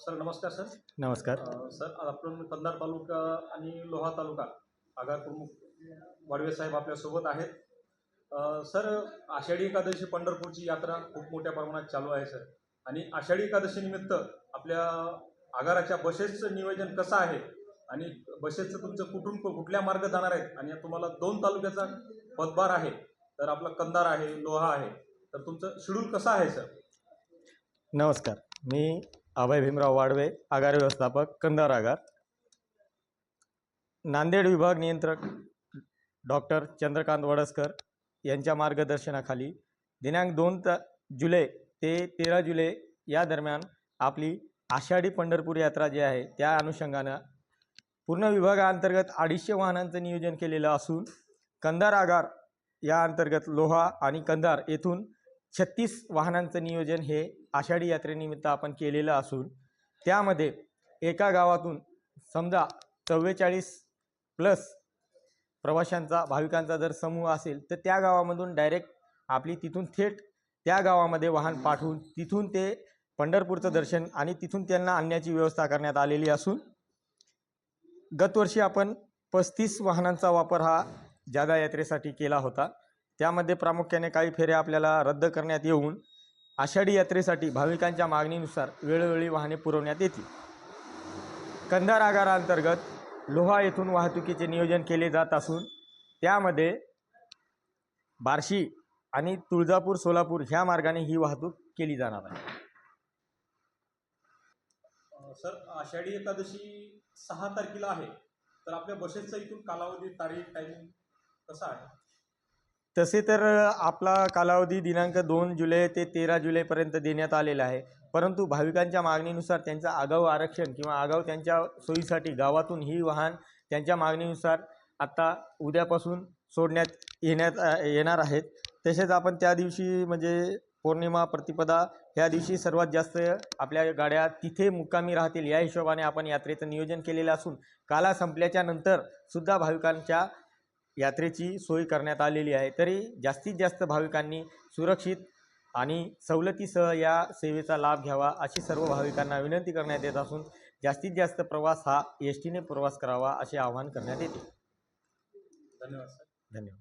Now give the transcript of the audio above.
Sir नमस्कार sir. नमस्कार. Sir आज आपण कंधार तालुका आणि लोहा तालुका आगार प्रमुख वाडवे साहेब आपल्यासोबत आहेत. सर आषाढी एकादशी पंढरपूरची यात्रा खूप मोठ्या प्रमाणात चालू आहे सर. आणि आषाढी एकादशी निमित्त आपल्या आगाराच्या बसेसचं नियोजन कसं आहे? आणि बसेसचं तुमचं कुठून कुठल्या मार्ग जाणार आहेत? आणि तुम्हाला दोन तालुक्याचा पदभार आहे तर आपला कंधार आहे लोहा आहे तर तुमचं शेड्यूल कसं आहे सर? नमस्कार. मी अभय भीमराव वाडवे आगार व्यवस्थापक कंदार आगार. नांदेड विभाग नियंत्रक डॉक्टर चंद्रकांत वडसकर यांच्या मार्गदर्शनाखाली दिनांक दोन त जुलै ते तेरा जुलै या दरम्यान आपली आषाढी पंढरपूर यात्रा जी आहे त्या अनुषंगानं पूर्ण विभागाअंतर्गत अडीचशे वाहनांचं नियोजन केलेलं असून कंदार आगार या अंतर्गत लोहा आणि कंदार येथून छत्तीस वाहनांचं नियोजन हे आषाढी यात्रेनिमित्त आपण केलेलं असून त्यामध्ये एका गावातून समजा चव्वेचाळीस प्लस प्रवाशांचा भाविकांचा जर समूह असेल तर त्या गावामधून डायरेक्ट आपली तिथून थेट त्या गावामध्ये वाहन पाठवून तिथून ते पंढरपूरचं दर्शन आणि तिथून त्यांना आणण्याची व्यवस्था करण्यात आलेली असून गतवर्षी आपण पस्तीस वाहनांचा वापर हा जादा यात्रेसाठी केला होता. त्यामध्ये प्रामुख्याने काही फेऱ्या आपल्याला रद्द करण्यात येऊन आषाढी यात्रेसाठी भाविकांच्या मागणीनुसार वेळोवेळी वाहने पुरवण्यात येतील. कंधार आगाराअंतर्गत लोहा येथून वाहतुकीचे नियोजन केले जात असून त्यामध्ये बार्शी आणि तुळजापूर सोलापूर ह्या मार्गाने ही वाहतूक केली जाणार आहे. सर आषाढी एकादशी सहा तारखेला आहे. तर आपल्या बसेसचा इथून कालावधी तारीख टायमिंग कसा आहे? तसे तर आपला कालावधी दिनांक दोन जुलै ते तेरा जुलैपर्यंत देण्यात आलेला आहे. परंतु भाविकांच्या मागणीनुसार त्यांचं आगाऊ आरक्षण किंवा आगाऊ त्यांच्या सोयीसाठी गावातून ही वाहन त्यांच्या मागणीनुसार आत्ता उद्यापासून सोडण्यात येण्यात येणार आहेत. तसेच आपण त्या दिवशी म्हणजे पौर्णिमा प्रतिपदा ह्या दिवशी सर्वात जास्त आपल्या गाड्या तिथे मुक्कामी राहतील या हिशोबाने आपण यात्रेचं नियोजन केलेलं असून काला संपल्याच्या नंतर सुद्धा भाविकांच्या यात्रेची सोय करण्यात आलेली आहे. तरी जास्तीत जास्त भाविकांनी सुरक्षित आणि सवलतीसह या सेवेचा लाभ घ्यावा अशी सर्व भाविकांना विनंती करण्यात येत असून जास्तीत जास्त प्रवास हा एस टीने प्रवास करावा असे आवाहन करण्यात येते. धन्यवाद सर. धन्यवाद.